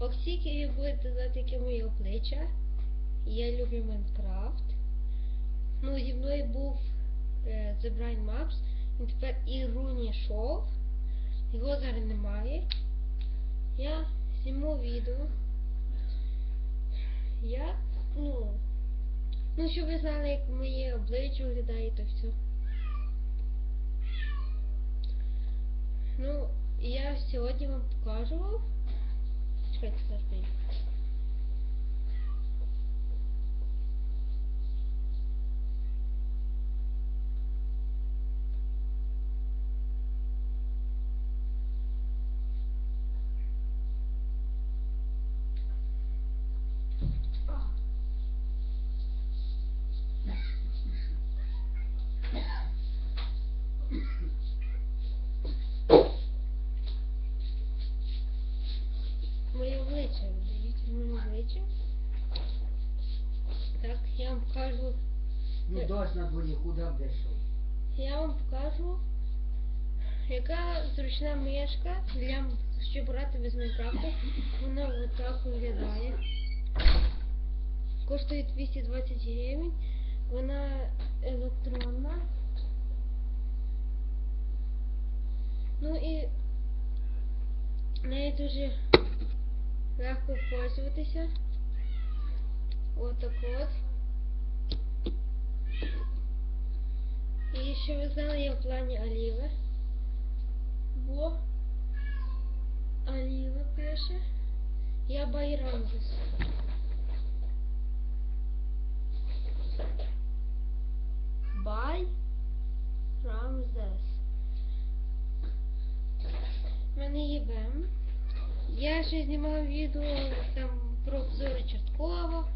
Ви будете знати, яке моє обличчя. Я люблю Майнкрафт. Ну, зі мною був е, The Brian Maps. Він тепер і Руні Шов. Його зараз немає. Я зніму відео. Я, ну, ну, щоб ви знали, як моє обличчя виглядає, то все. Ну, я сьогодні вам покажу. fix this thing. Моє. Так, я вам покажу. Ну дощ на дворі, куди б дійшов? Я вам покажу, яка зручна мишка для щоб грати без Майнкрафту. Вона отак виглядає. Коштує 220 гривень. Вона електронна. Ну і нею дуже легко пользуватися. Отак от. І що ви знали, я в плані Аліви. Бо Аліва пише. Я Байрамзес. Бай Рамзес. У мене є Бем. Я ще знімав відео там про обзори частково.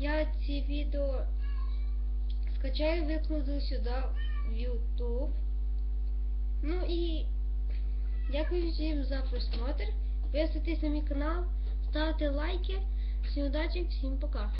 Я ці відео скачаю, викладу сюди в YouTube. Ну і дякую всім за просмотр. Підписуйтесь на мій канал, ставте лайки. Всім удачі, всім пока.